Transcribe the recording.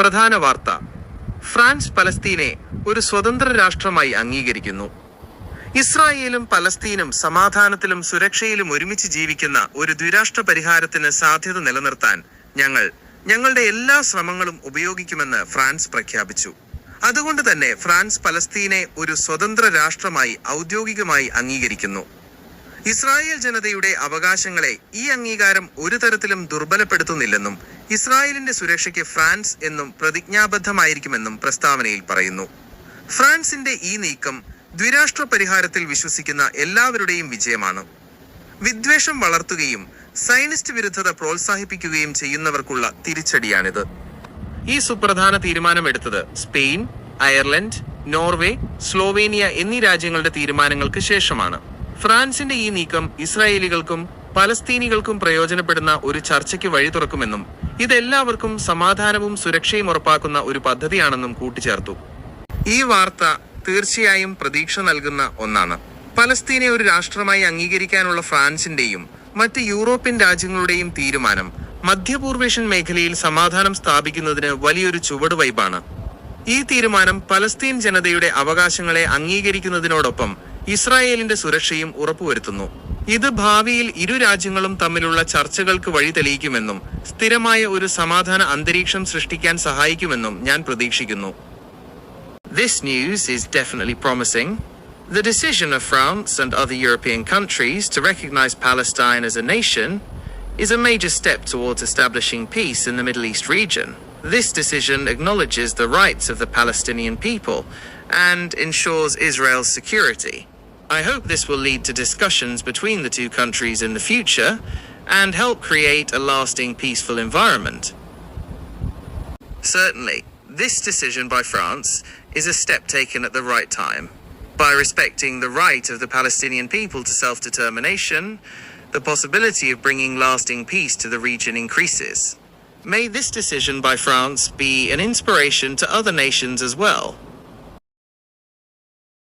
പ്രധാന വാർത്ത. ഫ്രാൻസ് പലസ്തീനെ ഒരു സ്വതന്ത്ര രാഷ്ട്രമായി അംഗീകരിക്കുന്നു. ഇസ്രായേലും പലസ്തീനും സമാധാനത്തിലും സുരക്ഷയിലും ഒരുമിച്ച് ജീവിക്കുന്ന ഒരു ദ്വിരാഷ്ട്ര പരിഹാരത്തിന് സാധ്യത നിലനിർത്താൻ ഞങ്ങൾ ഞങ്ങളുടെ എല്ലാ ശ്രമങ്ങളും ഉപയോഗിക്കുമെന്ന് ഫ്രാൻസ് പ്രഖ്യാപിച്ചു. അതുകൊണ്ട് തന്നെ ഫ്രാൻസ് പലസ്തീനെ ഒരു സ്വതന്ത്ര രാഷ്ട്രമായി ഔദ്യോഗികമായി അംഗീകരിക്കുന്നു. ഇസ്രായേൽ ജനതയുടെ അവകാശങ്ങളെ ഈ അംഗീകാരം ഒരു തരത്തിലും ദുർബലപ്പെടുത്തുന്നില്ലെന്നും ഇസ്രായേലിന്റെ സുരക്ഷയ്ക്ക് ഫ്രാൻസ് എന്നും പ്രതിജ്ഞാബദ്ധമായിരിക്കുമെന്നും പ്രസ്താവനയിൽ പറയുന്നു. ഫ്രാൻസിന്റെ ഈ നീക്കം ദ്വിരാഷ്ട്ര പരിഹാരത്തിൽ വിശ്വസിക്കുന്ന എല്ലാവരുടെയും വിജയമാണ്. വിദ്വേഷം വളർത്തുകയും സൈനിസ്റ്റ് വിരുദ്ധത പ്രോത്സാഹിപ്പിക്കുകയും ചെയ്യുന്നവർക്കുള്ള തിരിച്ചടിയാണിത്. ഈ സുപ്രധാന തീരുമാനമെടുത്തത് സ്പെയിൻ അയർലൻഡ് നോർവേ സ്ലോവേനിയ എന്നീ രാജ്യങ്ങളുടെ തീരുമാനങ്ങൾക്ക് ശേഷമാണ്. ഫ്രാൻസിന്റെ ഈ നീക്കം ഇസ്രായേലികൾക്കും പലസ്തീനികൾക്കും പ്രയോജനപ്പെടുന്ന ഒരു ചർച്ചയ്ക്ക് വഴി തുറക്കുമെന്നും ഇതെല്ലാവർക്കും സമാധാനവും സുരക്ഷയും ഉറപ്പാക്കുന്ന ഒരു പദ്ധതിയാണെന്നും കൂട്ടിച്ചേർത്തു. ഈ വാർത്ത തീർച്ചയായും പ്രതീക്ഷ നൽകുന്ന ഒന്നാണ്. പലസ്തീനെ ഒരു രാഷ്ട്രമായി അംഗീകരിക്കാനുള്ള ഫ്രാൻസിന്റെയും മറ്റ് യൂറോപ്യൻ രാജ്യങ്ങളുടെയും തീരുമാനം മധ്യപൂർവേഷ്യൻ മേഖലയിൽ സമാധാനം സ്ഥാപിക്കുന്നതിന് വലിയൊരു ചുവടുവയ്പാണ് ഈ തീരുമാനം പലസ്തീൻ ജനതയുടെ അവകാശങ്ങളെ അംഗീകരിക്കുന്നതിനോടൊപ്പം ഇസ്രായേലിന്റെ സുരക്ഷയും ഉറപ്പുവരുത്തുന്നു ഇത് ഭാവിയിൽ ഇരു രാജ്യങ്ങളും തമ്മിലുള്ള ചർച്ചകൾക്ക് വഴി തെളിയിക്കുമെന്നും സ്ഥിരമായ ഒരു സമാധാന അന്തരീക്ഷം സൃഷ്ടിക്കാൻ സഹായിക്കുമെന്നും ഞാൻ പ്രതീക്ഷിക്കുന്നു This news is definitely promising. The decision of France and other European countries to recognize Palestine as a nation is a major step towards establishing peace in the Middle East region. This decision acknowledges the rights of the Palestinian people and ensures Israel's security. I hope this will lead to discussions between the two countries in the future and help create a lasting peaceful environment. Certainly, this decision by France is a step taken at the right time. By respecting the right of the Palestinian people to self determination, the possibility of bringing lasting peace to the region increases. May this decision by France be an inspiration to other nations as well.